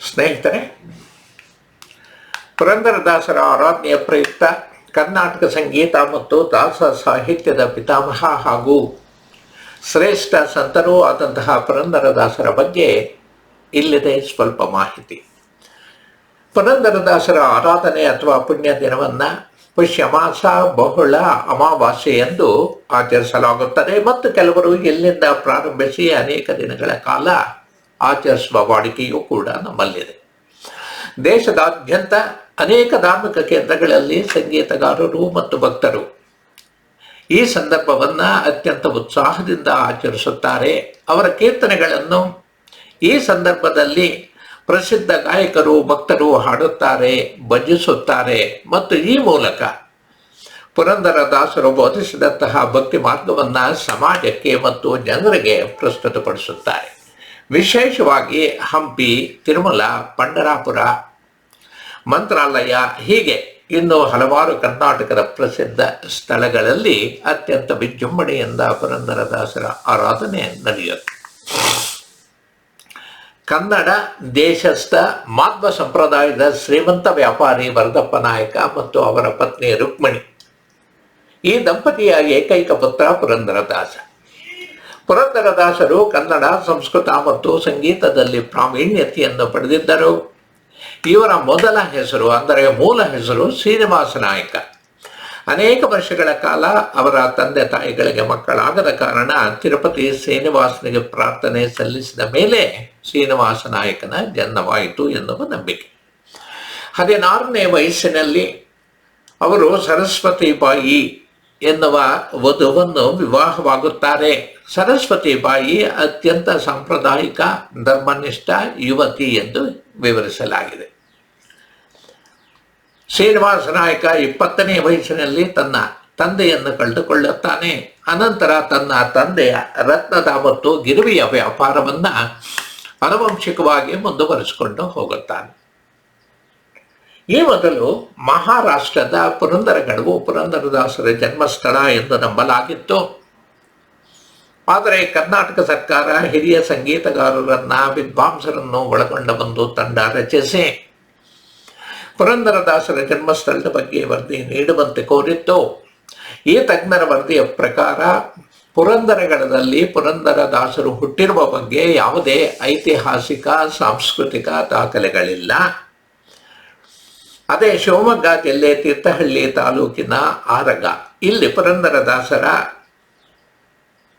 ಸ್ನೇಹಿತರೆ, ಪುರಂದರದಾಸರ ಆರಾಧನೆಯ ಪ್ರಯುಕ್ತ ಕರ್ನಾಟಕ ಸಂಗೀತ ಮತ್ತು ದಾಸ ಸಾಹಿತ್ಯದ ಪಿತಾಮಹ ಹಾಗೂ ಶ್ರೇಷ್ಠ ಸಂತರೂ ಆದಂತಹ ಪುರಂದರದಾಸರ ಬಗ್ಗೆ ಇಲ್ಲಿದೆ ಸ್ವಲ್ಪ ಮಾಹಿತಿ. ಪುರಂದರದಾಸರ ಆರಾಧನೆ ಅಥವಾ ಪುಣ್ಯ ದಿನವನ್ನು ಪುಷ್ಯಮಾಸ, ಬಹುಳ, ಅಮಾವಾಸ್ಯೆ ಎಂದು ಆಚರಿಸಲಾಗುತ್ತದೆ ಮತ್ತು ಕೆಲವರು ಇಲ್ಲಿಂದ ಪ್ರಾರಂಭಿಸಿ ಅನೇಕ ದಿನಗಳ ಕಾಲ ಆಚರಿಸುವ ವಾಡಿಕೆಯೂ ಕೂಡ ನಮ್ಮಲ್ಲಿದೆ. ದೇಶದಾದ್ಯಂತ ಅನೇಕ ಧಾರ್ಮಿಕ ಕೇಂದ್ರಗಳಲ್ಲಿ ಸಂಗೀತಗಾರರು ಮತ್ತು ಭಕ್ತರು ಈ ಸಂದರ್ಭವನ್ನು ಅತ್ಯಂತ ಉತ್ಸಾಹದಿಂದ ಆಚರಿಸುತ್ತಾರೆ. ಅವರ ಕೀರ್ತನೆಗಳನ್ನು ಈ ಸಂದರ್ಭದಲ್ಲಿ ಪ್ರಸಿದ್ಧ ಗಾಯಕರು, ಭಕ್ತರು ಹಾಡುತ್ತಾರೆ, ಭಜಿಸುತ್ತಾರೆ ಮತ್ತು ಈ ಮೂಲಕ ಪುರಂದರದಾಸರು ಬೋಧಿಸಿದಂತಹ ಭಕ್ತಿ ಮಾರ್ಗವನ್ನು ಸಮಾಜಕ್ಕೆ ಮತ್ತು ಜನರಿಗೆ ಪ್ರಸ್ತುತಪಡಿಸುತ್ತಾರೆ. ವಿಶೇಷವಾಗಿ ಹಂಪಿ, ತಿರುಮಲ, ಪಂಡರಾಪುರ, ಮಂತ್ರಾಲಯ ಹೀಗೆ ಇನ್ನು ಹಲವಾರು ಕರ್ನಾಟಕದ ಪ್ರಸಿದ್ಧ ಸ್ಥಳಗಳಲ್ಲಿ ಅತ್ಯಂತ ವಿಜೃಂಭಣೆಯಿಂದ ಪುರಂದರದಾಸರ ಆರಾಧನೆ ನಡೆಯುತ್ತೆ. ಕನ್ನಡ ದೇಶಸ್ಥ ಮಾಧ್ವ ಸಂಪ್ರದಾಯದ ಶ್ರೀಮಂತ ವ್ಯಾಪಾರಿ ವರದಪ್ಪ ನಾಯಕ ಮತ್ತು ಅವರ ಪತ್ನಿ ರುಕ್ಮಿಣಿ. ಈ ದಂಪತಿಯ ಏಕೈಕ ಪುತ್ರ ಪುರಂದರದಾಸ. ಪುರಂದರದಾಸರು ಕನ್ನಡ, ಸಂಸ್ಕೃತ ಮತ್ತು ಸಂಗೀತದಲ್ಲಿ ಪ್ರಾವೀಣ್ಯತೆಯನ್ನು ಪಡೆದಿದ್ದರು. ಇವರ ಮೊದಲ ಹೆಸರು, ಅಂದರೆ ಮೂಲ ಹೆಸರು ಶ್ರೀನಿವಾಸ ನಾಯಕ. ಅನೇಕ ವರ್ಷಗಳ ಕಾಲ ಅವರ ತಂದೆ ತಾಯಿಗಳಿಗೆ ಮಕ್ಕಳಾಗದ ಕಾರಣ ತಿರುಪತಿ ಶ್ರೀನಿವಾಸನಿಗೆ ಪ್ರಾರ್ಥನೆ ಸಲ್ಲಿಸಿದ ಮೇಲೆ ಶ್ರೀನಿವಾಸ ನಾಯಕನ ಜನ್ಮವಾಯಿತು ಎನ್ನುವ ನಂಬಿಕೆ. ಹದಿನಾರನೇ ವಯಸ್ಸಿನಲ್ಲಿ ಅವರು ಸರಸ್ವತಿ ಬಾಯಿ ಎನ್ನುವ ವಧುವನ್ನು ವಿವಾಹವಾಗುತ್ತಾರೆ. ಸರಸ್ವತಿ ಬಾಯಿ ಅತ್ಯಂತ ಸಾಂಪ್ರದಾಯಿಕ ಧರ್ಮನಿಷ್ಠ ಯುವತಿ ಎಂದು ವಿವರಿಸಲಾಗಿದೆ. ಶ್ರೀನಿವಾಸ ನಾಯಕ ಇಪ್ಪತ್ತನೇ ವಯಸ್ಸಿನಲ್ಲಿ ತನ್ನ ತಂದೆಯನ್ನು ಕಳೆದುಕೊಳ್ಳುತ್ತಾನೆ. ಅನಂತರ ತನ್ನ ತಂದೆಯ ರತ್ನದ ಮತ್ತು ಗಿರಿವಿಯ ವ್ಯಾಪಾರವನ್ನು ಅನುವಂಶಿಕವಾಗಿ ಮುಂದುವರಿಸಿಕೊಂಡು ಹೋಗುತ್ತಾನೆ. ಈ ಮೊದಲು ಮಹಾರಾಷ್ಟ್ರದ ಪುರಂದರಗಡವು ಪುರಂದರದಾಸರ ಜನ್ಮಸ್ಥಳ ಎಂದು ನಂಬಲಾಗಿತ್ತು. ಆದರೆ ಕರ್ನಾಟಕ ಸರ್ಕಾರ ಹಿರಿಯ ಸಂಗೀತಗಾರರನ್ನ ವಿದ್ವಾಂಸರನ್ನು ಒಳಗೊಂಡ ಒಂದು ತಂಡ ರಚಿಸಿ, ಪುರಂದರದಾಸರ ಜನ್ಮಸ್ಥಳದ ಬಗ್ಗೆ ವರದಿ ನೀಡುವಂತೆ ಕೋರಿತ್ತು. ಈ ತಜ್ಞರ ವರದಿಯ ಪ್ರಕಾರ ಪುರಂದರಗಡದಲ್ಲಿ ಪುರಂದರದಾಸರು ಹುಟ್ಟಿರುವ ಬಗ್ಗೆ ಯಾವುದೇ ಐತಿಹಾಸಿಕ, ಸಾಂಸ್ಕೃತಿಕ ದಾಖಲೆಗಳಿಲ್ಲ. ಅದೇ ಶಿವಮೊಗ್ಗ ಜಿಲ್ಲೆ ತೀರ್ಥಹಳ್ಳಿ ತಾಲೂಕಿನ ಆರಗ. ಇಲ್ಲಿ ಪುರಂದರದಾಸರ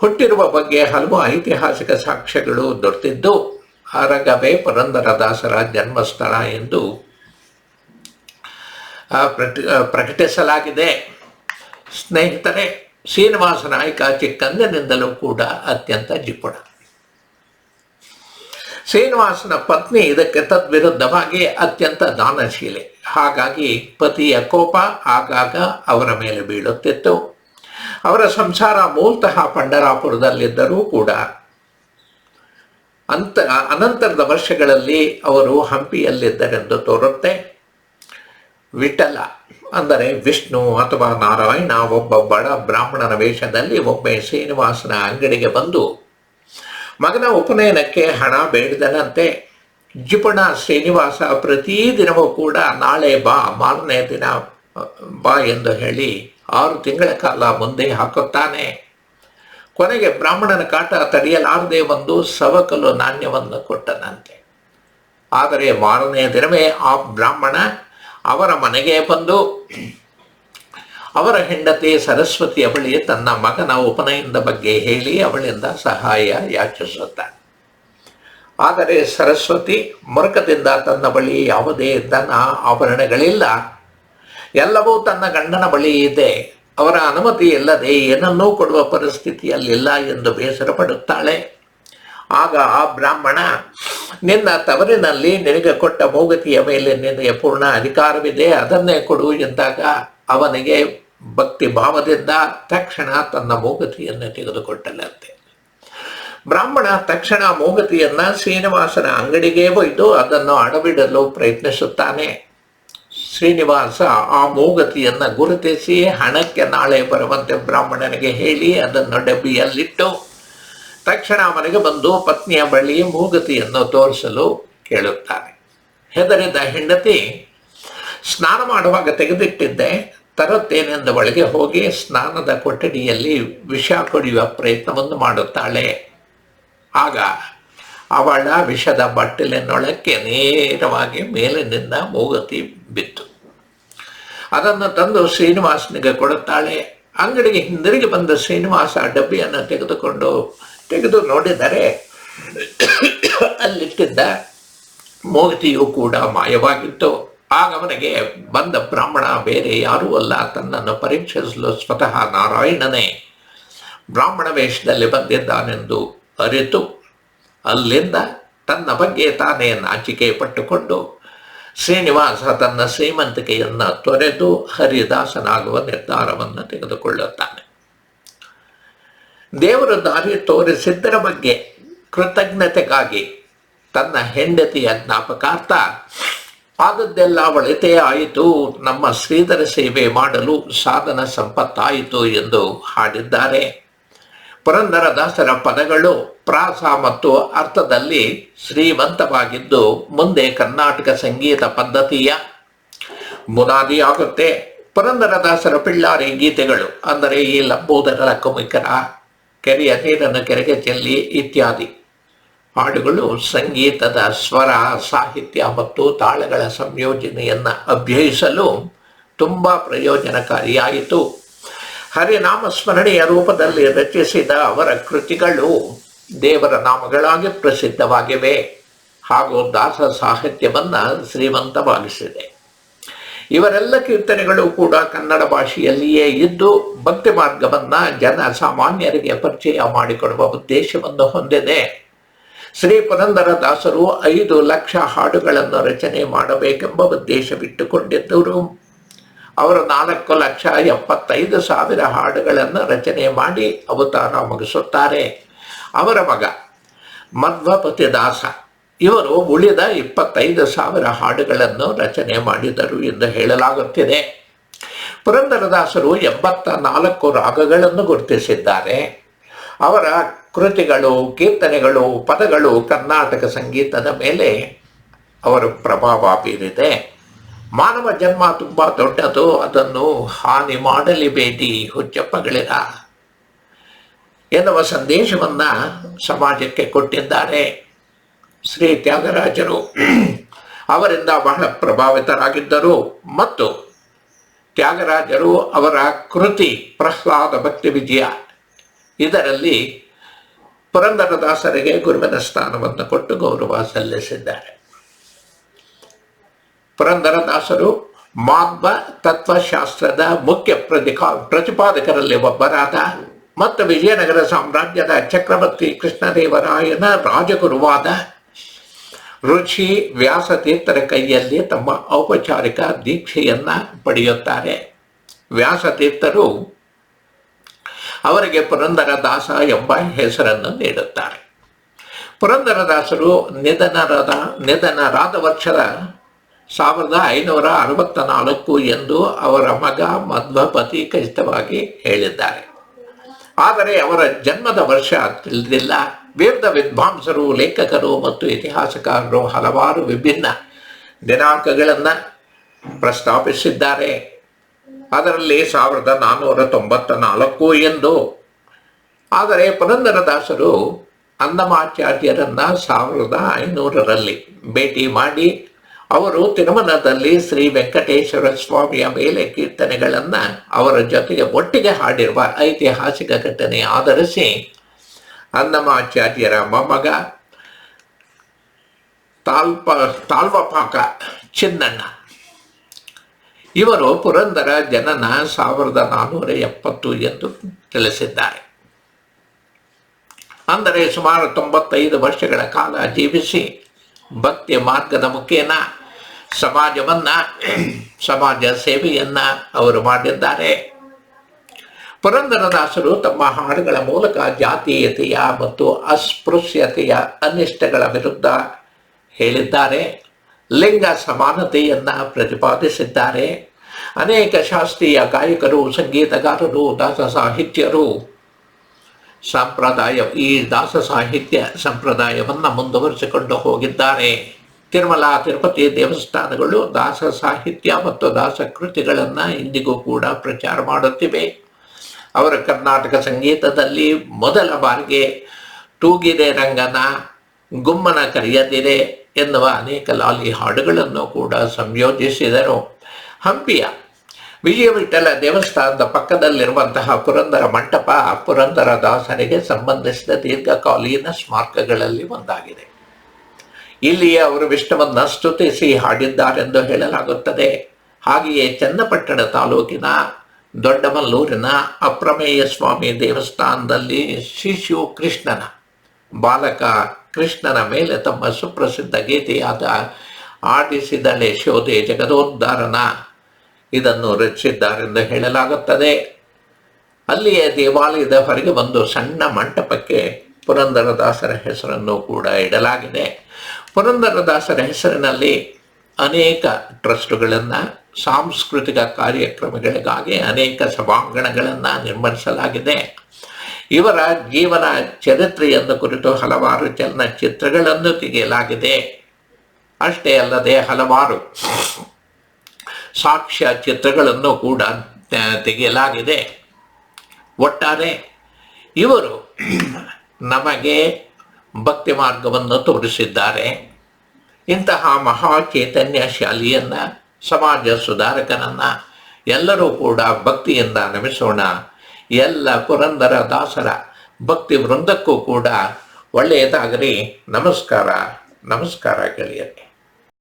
ಹುಟ್ಟಿರುವ ಬಗ್ಗೆ ಹಲವು ಐತಿಹಾಸಿಕ ಸಾಕ್ಷ್ಯಗಳು ದೊರೆತಿದ್ದು, ಆರಗವೇ ಪುರಂದರದಾಸರ ಜನ್ಮಸ್ಥಳ ಎಂದು ಪ್ರಕಟಿಸಲಾಗಿದೆ. ಸ್ನೇಹಿತರೆ, ಶ್ರೀನಿವಾಸ ನಾಯಕ ಚಿಕ್ಕಂದಿನಿಂದಲೂ ಕೂಡ ಅತ್ಯಂತ ಜಿಪುಣ ಶ್ರೀನಿವಾಸನ ಪತ್ನಿ ಇದಕ್ಕೆ ತದ್ವಿರುದ್ಧವಾಗಿ ಅತ್ಯಂತ ದಾನಶೀಲೆ. ಹಾಗಾಗಿ ಪತಿಯ ಕೋಪ ಆಗಾಗ ಅವರ ಮೇಲೆ ಬೀಳುತ್ತಿತ್ತು. ಅವರ ಸಂಸಾರ ಮೂಲತಃ ಪಂಡರಾಪುರದಲ್ಲಿದ್ದರೂ ಕೂಡ ಅಂತ, ಅನಂತರದ ವರ್ಷಗಳಲ್ಲಿ ಅವರು ಹಂಪಿಯಲ್ಲಿದ್ದರೆಂದು ತೋರುತ್ತೆ. ವಿಠಲ ಅಂದರೆ ವಿಷ್ಣು ಅಥವಾ ನಾರಾಯಣ ಒಬ್ಬ ಬಡ ಬ್ರಾಹ್ಮಣನ ವೇಷದಲ್ಲಿ ಒಮ್ಮೆ ಶ್ರೀನಿವಾಸನ ಅಂಗಡಿಗೆ ಬಂದು ಮಗನ ಉಪನಯನಕ್ಕೆ ಹಣ ಬೇಡದನಂತೆ ಜಿಪಣ ಶ್ರೀನಿವಾಸ ಪ್ರತಿದಿನವೂ ಕೂಡ ನಾಳೆ ಬಾ, ಮಾರನೇ ದಿನ ಬಾ ಎಂದು ಹೇಳಿ ಆರು ತಿಂಗಳ ಕಾಲ ಮುಂದೆ ಹಾಕುತ್ತಾನೆ. ಕೊನೆಗೆ ಬ್ರಾಹ್ಮಣನ ಕಾಟ ತಡೆಯಲಾರದೆ ಒಂದು ಸವಕಲು ನಾಣ್ಯವನ್ನು ಕೊಟ್ಟನಂತೆ. ಆದರೆ ಮಾರನೇ ದಿನವೇ ಆ ಬ್ರಾಹ್ಮಣ ಅವರ ಮನೆಗೆ ಬಂದು ಅವರ ಹೆಂಡತಿ ಸರಸ್ವತಿಯ ಬಳಿ ತನ್ನ ಮಗನ ಉಪನಯನದ ಬಗ್ಗೆ ಹೇಳಿ ಅವಳಿಂದ ಸಹಾಯ ಯಾಚಿಸುತ್ತಾನೆ. ಆದರೆ ಸರಸ್ವತಿ ಮುರುಕದಿಂದ ತನ್ನ ಬಳಿ ಯಾವುದೇ ಧನ ಆಭರಣಗಳಿಲ್ಲ. ಎಲ್ಲವೂ ತನ್ನ ಗಂಡನ ಬಳಿ ಇದೆ. ಅವರ ಅನುಮತಿ ಇಲ್ಲದೆ ಏನನ್ನೂ ಕೊಡುವ ಪರಿಸ್ಥಿತಿಯಲ್ಲಿಲ್ಲ ಎಂದು ಬೇಸರ ಪಡುತ್ತಾಳೆ ಆಗ ಆ ಬ್ರಾಹ್ಮಣ, ನಿನ್ನ ತವರಿನಲ್ಲಿ ನಿನಗೆ ಕೊಟ್ಟ ಮೂಗತಿಯ ಮೇಲೆ ನಿನಗೆ ಪೂರ್ಣ ಅಧಿಕಾರವಿದೆ, ಅದನ್ನೇ ಕೊಡು ಎಂದಾಗ ಅವನಿಗೆ ಭಕ್ತಿ ಭಾವದಿಂದ ತಕ್ಷಣ ತನ್ನ ಮೋಗತಿಯನ್ನು ತೆಗೆದುಕೊಟ್ಟಲ್ಲಂತೆ ಬ್ರಾಹ್ಮಣ ತಕ್ಷಣ ಮೋಗತಿಯನ್ನ ಶ್ರೀನಿವಾಸನ ಅಂಗಡಿಗೆ ಒಯ್ದು ಅದನ್ನು ಅಡಬಿಡಲು ಪ್ರಯತ್ನಿಸುತ್ತಾನೆ. ಶ್ರೀನಿವಾಸ ಆ ಮೂಗತಿಯನ್ನು ಗುರುತಿಸಿ ಹಣಕ್ಕೆ ನಾಳೆ ಬರುವಂತೆ ಬ್ರಾಹ್ಮಣನಿಗೆ ಹೇಳಿ ಅದನ್ನು ಡಬ್ಬಿಯಲ್ಲಿಟ್ಟು ತಕ್ಷಣ ಮನೆಗೆ ಬಂದು ಪತ್ನಿಯ ಬಳಿ ಮೂಗತಿಯನ್ನು ತೋರಿಸಲು ಕೇಳುತ್ತಾನೆ. ಹೆದರಿದ ಹೆಂಡತಿ, ಸ್ನಾನ ಮಾಡುವಾಗ ತೆಗೆದಿಟ್ಟಿದ್ದೆ. ತರುತ್ತೇನೆಂದು ಒಳಗೆ ಹೋಗಿ ಸ್ನಾನದ ಕೊಠಡಿಯಲ್ಲಿ ವಿಷ ಕುಡಿಯುವ ಪ್ರಯತ್ನವನ್ನು ಮಾಡುತ್ತಾಳೆ. ಆಗ ಅವಳ ವಿಷದ ಬಟ್ಟಲಿನೊಳಕ್ಕೆ ನೇರವಾಗಿ ಮೇಲಿನಿಂದ ಮೂಗತಿ ಬಿತ್ತು. ಅದನ್ನು ತಂದು ಶ್ರೀನಿವಾಸನಿಗೆ ಕೊಡುತ್ತಾಳೆ. ಅಂಗಡಿಗೆ ಹಿಂದಿರುಗಿ ಬಂದ ಶ್ರೀನಿವಾಸ ಡಬ್ಬಿಯನ್ನು ತೆಗೆದುಕೊಂಡು, ತೆಗೆದು ನೋಡಿದರೆ ಅಲ್ಲಿಟ್ಟಿದ್ದ ಮೂಗತಿಯು ಕೂಡ ಮಾಯವಾಗಿತ್ತು. ಆಗ ಅವನಿಗೆ ಬಂದ ಬ್ರಾಹ್ಮಣ, ಬೇರೆ ಯಾರೂ ಅಲ್ಲ, ತನ್ನನ್ನು ಪರೀಕ್ಷಿಸಲು ಸ್ವತಃ ನಾರಾಯಣನೇ. ಬ್ರಾಹ್ಮಣ ವೇಷದಲ್ಲಿ ಬಂದಿದ್ದಾನೆಂದು ಅರಿತು ಅಲ್ಲಿಂದ ತನ್ನ ಬಗ್ಗೆ ತಾನೇ ನಾಚಿಕೆ ಪಟ್ಟುಕೊಂಡು ಶ್ರೀನಿವಾಸ ತನ್ನ ಶ್ರೀಮಂತಿಕೆಯನ್ನು ತೊರೆದು ಹರಿದಾಸನಾಗುವ ನಿರ್ಧಾರವನ್ನು ತೆಗೆದುಕೊಳ್ಳುತ್ತಾನೆ. ದೇವರು ದಾರಿ ತೋರಿಸಿದ್ದರ ಬಗ್ಗೆ ಕೃತಜ್ಞತೆಗಾಗಿ ತನ್ನ ಹೆಂಡತಿಯ ಜ್ಞಾಪಕಾರ್ಥ ಆದದ್ದೆಲ್ಲ ಒಳತೆ ಆಯಿತು. ನಮ್ಮ ಶ್ರೀಧರ ಸೇವೆ ಮಾಡಲು ಸಾಧನ ಸಂಪತ್ತಾಯಿತು ಎಂದು ಹಾಡಿದ್ದಾರೆ. ಪುರಂದರದಾಸರ ಪದಗಳು ಪ್ರಾಸ ಮತ್ತು ಅರ್ಥದಲ್ಲಿ ಶ್ರೀಮಂತವಾಗಿದ್ದು ಮುಂದೆ ಕರ್ನಾಟಕ ಸಂಗೀತ ಪದ್ಧತಿಯ ಬುನಾದಿಯಾಗುತ್ತೆ ಪುರಂದರದಾಸರ ಪಿಳ್ಳಾರಿ ಗೀತೆಗಳು ಅಂದರೆ ಈ ಲಂಬೋದರ ಕುಮಿಕರ, ಕೆರೆಯ ನೀರನ್ನು ಕೆರೆಗೆ ಚೆಲ್ಲಿ ಇತ್ಯಾದಿ. ಹಾಡುಗಳು, ಸಂಗೀತದ ಸ್ವರ, ಸಾಹಿತ್ಯ ಮತ್ತು ತಾಳಗಳ ಸಂಯೋಜನೆಯನ್ನು ಅಭ್ಯಯಿಸಲು ತುಂಬ ಪ್ರಯೋಜನಕಾರಿಯಾಯಿತು. ಹರಿನಾಮ ಸ್ಮರಣೆಯ ರೂಪದಲ್ಲಿ ರಚಿಸಿದ ಅವರ ಕೃತಿಗಳು ದೇವರ ನಾಮಗಳಾಗಿ ಪ್ರಸಿದ್ಧವಾಗಿವೆ ಹಾಗೂ ದಾಸ ಸಾಹಿತ್ಯವನ್ನು ಶ್ರೀಮಂತವಾಗಿಸಿದೆ. ಇವರೆಲ್ಲ ಕೀರ್ತನೆಗಳು ಕೂಡ ಕನ್ನಡ ಭಾಷೆಯಲ್ಲಿಯೇ ಇದ್ದು ಭಕ್ತಿ ಮಾರ್ಗವನ್ನು ಜನ ಸಾಮಾನ್ಯರಿಗೆ ಪರಿಚಯ ಮಾಡಿಕೊಡುವ ಉದ್ದೇಶವನ್ನು ಹೊಂದಿದೆ. ಶ್ರೀ ಪುರಂದರ ದಾಸರು ಐದು ಲಕ್ಷ ಹಾಡುಗಳನ್ನು ರಚನೆ ಮಾಡಬೇಕೆಂಬ ಉದ್ದೇಶವಿಟ್ಟುಕೊಂಡಿದ್ದರು. ಅವರು ನಾಲ್ಕು ಲಕ್ಷ ಎಪ್ಪತ್ತೈದು ಸಾವಿರ ಹಾಡುಗಳನ್ನು ರಚನೆ ಮಾಡಿ ಅವತಾರ ಮುಗಿಸುತ್ತಾರೆ. ಅವರ ಮಗ ಮಧ್ವಪತಿ ದಾಸ, ಇವರು ಉಳಿದ ಇಪ್ಪತ್ತೈದು ಸಾವಿರ ಹಾಡುಗಳನ್ನು ರಚನೆ ಮಾಡಿದರು ಎಂದು ಹೇಳಲಾಗುತ್ತಿದೆ. ಪುರಂದರದಾಸರು ಎಂಬತ್ತ ನಾಲ್ಕು ರಾಗಗಳನ್ನು ಗುರುತಿಸಿದ್ದಾರೆ. ಅವರ ಕೃತಿಗಳು, ಕೀರ್ತನೆಗಳು, ಪದಗಳು ಕರ್ನಾಟಕ ಸಂಗೀತದ ಮೇಲೆ ಅವರ ಪ್ರಭಾವ ಬೀರಿದೆ. ಮಾನವ ಜನ್ಮ ತುಂಬ ದೊಡ್ಡದು, ಅದನ್ನು ಹಾನಿ ಮಾಡಲಿ ಬೇಡಿ, ಹುಚ್ಚಪ್ಪಗಳಿರ. ಎನ್ನುವ ಸಂದೇಶವನ್ನು ಸಮಾಜಕ್ಕೆ ಕೊಟ್ಟಿದ್ದಾರೆ ಶ್ರೀ ತ್ಯಾಗರಾಜರು. ಅವರಿಂದ ಬಹಳ ಪ್ರಭಾವಿತರಾಗಿದ್ದರು. ಮತ್ತು ತ್ಯಾಗರಾಜರು ಅವರ ಕೃತಿ ಪ್ರಹ್ಲಾದ ಭಕ್ತಿ ವಿಜಯ. ಇದರಲ್ಲಿ ಪುರಂದರದಾಸರಿಗೆ ಗುರುವಿನ ಸ್ಥಾನವನ್ನು ಕೊಟ್ಟು ಗೌರವ ಸಲ್ಲಿಸಿದ್ದಾರೆ. ಪುರಂದರದಾಸರು ಮಾಧ್ವ ತತ್ವಶಾಸ್ತ್ರದ ಮುಖ್ಯ ಪ್ರತಿಕಾ ಪ್ರತಿಪಾದಕರಲ್ಲಿ ಒಬ್ಬರಾದ ಮತ್ತು ವಿಜಯನಗರ ಸಾಮ್ರಾಜ್ಯದ ಚಕ್ರವರ್ತಿ ಕೃಷ್ಣದೇವರಾಯನ ರಾಜಗುರುವಾದ ಋಷಿ ವ್ಯಾಸತೀರ್ಥರ ಕೈಯಲ್ಲಿ ತಮ್ಮ ಔಪಚಾರಿಕ ದೀಕ್ಷೆಯನ್ನು ಪಡೆಯುತ್ತಾರೆ. ವ್ಯಾಸತೀರ್ಥರು ಅವರಿಗೆ ಪುರಂದರದಾಸ ಎಂಬ ಹೆಸರನ್ನು ನೀಡುತ್ತಾರೆ. ಪುರಂದರದಾಸರು ನಿಧನರಾದ ನಿಧನರಾದ ವರ್ಷದ ಸಾವಿರದ ಐನೂರ ಅರವತ್ತ ನಾಲ್ಕು ಎಂದು ಅವರ ಮಗ ಮಧ್ವಪತಿ ಖಚಿತವಾಗಿ ಹೇಳಿದ್ದಾರೆ. ಆದರೆ ಅವರ ಜನ್ಮದ ವರ್ಷ ತಿಳಿದಿಲ್ಲ. ವೇದ ವಿದ್ವಾಂಸರು, ಲೇಖಕರು ಮತ್ತು ಇತಿಹಾಸಕಾರರು ಹಲವಾರು ವಿಭಿನ್ನ ದಿನಾಂಕಗಳನ್ನು ಪ್ರಸ್ತಾಪಿಸಿದ್ದಾರೆ. ಅದರಲ್ಲಿ ಸಾವಿರದ ನಾನ್ನೂರ ತೊಂಬತ್ತ ನಾಲ್ಕು ಎಂದು. ಆದರೆ ಪುರಂದರದಾಸರು ಅನ್ನಮಾಚಾರ್ಯರನ್ನು ಸಾವಿರದ ಐನೂರರಲ್ಲಿ ಭೇಟಿ ಮಾಡಿ, ಅವರು ತಿರುಮಲದಲ್ಲಿ ಶ್ರೀ ವೆಂಕಟೇಶ್ವರ ಸ್ವಾಮಿಯ ಮೇಲೆ ಕೀರ್ತನೆಗಳನ್ನು ಅವರ ಜೊತೆಗೆ ಒಟ್ಟಿಗೆ ಹಾಡಿರುವ ಐತಿಹಾಸಿಕ ಘಟನೆ ಆಧರಿಸಿ ಅನ್ನಮಾಚಾರ್ಯರ ಮೊಮ್ಮಗ ತಾಲ್ಪ ತಾಳ್ವಪಾಕ ಚಿನ್ನಣ್ಣ ಇವರು ಪುರಂದರ ಜನನ ಸಾವಿರದ ನಾನ್ನೂರ ಎಪ್ಪತ್ತು ಎಂದು ತಿಳಿಸಿದ್ದಾರೆ. ಅಂದರೆ ಸುಮಾರು ತೊಂಬತ್ತೈದು ವರ್ಷಗಳ ಕಾಲ ಜೀವಿಸಿ ಭಕ್ತಿ ಮಾರ್ಗದ ಮುಖೇನ ಸಮಾಜವನ್ನ, ಸಮಾಜ ಸೇವೆಯನ್ನ ಅವರು ಮಾಡಿದ್ದಾರೆ. ಪುರಂದರದಾಸರು ತಮ್ಮ ಹಾಡುಗಳ ಮೂಲಕ ಜಾತೀಯತೆಯ ಮತ್ತು ಅಸ್ಪೃಶ್ಯತೆಯ ಅನಿಷ್ಟಗಳ ವಿರುದ್ಧ ಹೇಳಿದ್ದಾರೆ. ಲಿಂಗ ಸಮಾನತೆಯನ್ನ ಪ್ರತಿಪಾದಿಸಿದ್ದಾರೆ. ಅನೇಕ ಶಾಸ್ತ್ರೀಯ ಗಾಯಕರು, ಸಂಗೀತಗಾರರು, ದಾಸ ಸಾಹಿತ್ಯರು ಸಂಪ್ರದಾಯ ಈ ದಾಸ ಸಾಹಿತ್ಯ ಸಂಪ್ರದಾಯವನ್ನು ಮುಂದುವರಿಸಿಕೊಂಡು ಹೋಗಿದ್ದಾರೆ. ತಿರುಮಲ, ತಿರುಪತಿ ದೇವಸ್ಥಾನಗಳು ದಾಸ ಸಾಹಿತ್ಯ ಮತ್ತು ದಾಸ ಕೃತಿಗಳನ್ನು ಇಂದಿಗೂ ಕೂಡ ಪ್ರಚಾರ ಮಾಡುತ್ತಿವೆ. ಅವರ ಕರ್ನಾಟಕ ಸಂಗೀತದಲ್ಲಿ ಮೊದಲ ಬಾರಿಗೆ ತೂಗಿದೆ ರಂಗನ, ಗುಮ್ಮನ ಕರೆಯದಿರೆ. ಎನ್ನುವ ಅನೇಕ ಲಾಲಿ ಹಾಡುಗಳನ್ನು ಕೂಡ ಸಂಯೋಜಿಸಿದರು. ಹಂಪಿಯ ವಿಜಯವಿಠಲ ದೇವಸ್ಥಾನದ ಪಕ್ಕದಲ್ಲಿರುವಂತಹ ಪುರಂದರ ಮಂಟಪ, ಪುರಂದರ ದಾಸರಿಗೆ ಸಂಬಂಧಿಸಿದ ದೀರ್ಘಕಾಲೀನ ಸ್ಮಾರಕಗಳಲ್ಲಿ ಒಂದಾಗಿದೆ. ಇಲ್ಲಿಯೇ ಅವರು ವಿಷ್ಣುವನ್ನ ಸ್ತುತಿಸಿ ಹಾಡಿದ್ದಾರೆಂದು ಹೇಳಲಾಗುತ್ತದೆ. ಹಾಗೆಯೇ ಚನ್ನಪಟ್ಟಣ ತಾಲೂಕಿನ ದೊಡ್ಡಮಲ್ಲೂರಿನ ಅಪ್ರಮೇಯ ಸ್ವಾಮಿ ದೇವಸ್ಥಾನದಲ್ಲಿ ಶಿಶು ಕೃಷ್ಣನ ಬಾಲಕ ಕೃಷ್ಣನ ಮೇಲೆ ತಮ್ಮ ಸುಪ್ರಸಿದ್ಧ ಗೀತೆಯಾದ ಆಡಿಸಿದಳೆ ಶೋಧೆ ಜಗದೋದ್ಧಾರನ. ಇದನ್ನು ರಚಿಸಿದ್ದಾರೆಂದು ಹೇಳಲಾಗುತ್ತದೆ. ಅಲ್ಲಿಯೇ ದೇವಾಲಯದ ಹೊರಗೆ ಒಂದು ಸಣ್ಣ ಮಂಟಪಕ್ಕೆ ಪುರಂದರದಾಸರ ಹೆಸರನ್ನು ಕೂಡ ಇಡಲಾಗಿದೆ. ಪುರಂದರದಾಸರ ಹೆಸರಿನಲ್ಲಿ ಅನೇಕ ಟ್ರಸ್ಟ್ಗಳನ್ನು, ಸಾಂಸ್ಕೃತಿಕ ಕಾರ್ಯಕ್ರಮಗಳಿಗಾಗಿ ಅನೇಕ ಸಭಾಂಗಣಗಳನ್ನು ನಿರ್ಮಿಸಲಾಗಿದೆ. ಇವರ ಜೀವನ ಚರಿತ್ರೆಯನ್ನು ಕುರಿತು ಹಲವಾರು ಚಲನಚಿತ್ರಗಳನ್ನು ತೆಗೆಯಲಾಗಿದೆ. ಅಷ್ಟೇ ಅಲ್ಲದೆ ಹಲವಾರು ಸಾಕ್ಷ್ಯ ಚಿತ್ರಗಳನ್ನು ಕೂಡ ತೆಗೆಯಲಾಗಿದೆ. ಒಟ್ಟಾರೆ ಇವರು ನಮಗೆ ಭಕ್ತಿ ಮಾರ್ಗವನ್ನು ತೋರಿಸಿದ್ದಾರೆ. ಇಂತಹ ಮಹಾ ಚೈತನ್ಯ ಶಾಲಿಯನ್ನು ಸಮಾಜ ಸುಧಾರಕನನ್ನು ಎಲ್ಲರೂ ಕೂಡ ಭಕ್ತಿಯಿಂದ ನಮಿಸೋಣ. ಎಲ್ಲ ಪುರಂದರ ದಾಸರ ಭಕ್ತಿ ವೃಂದಕ್ಕೂ ಕೂಡ ಒಳ್ಳೆಯದಾಗಲಿ. ನಮಸ್ಕಾರ. ನಮಸ್ಕಾರ ಗೆಳೆಯರೇ.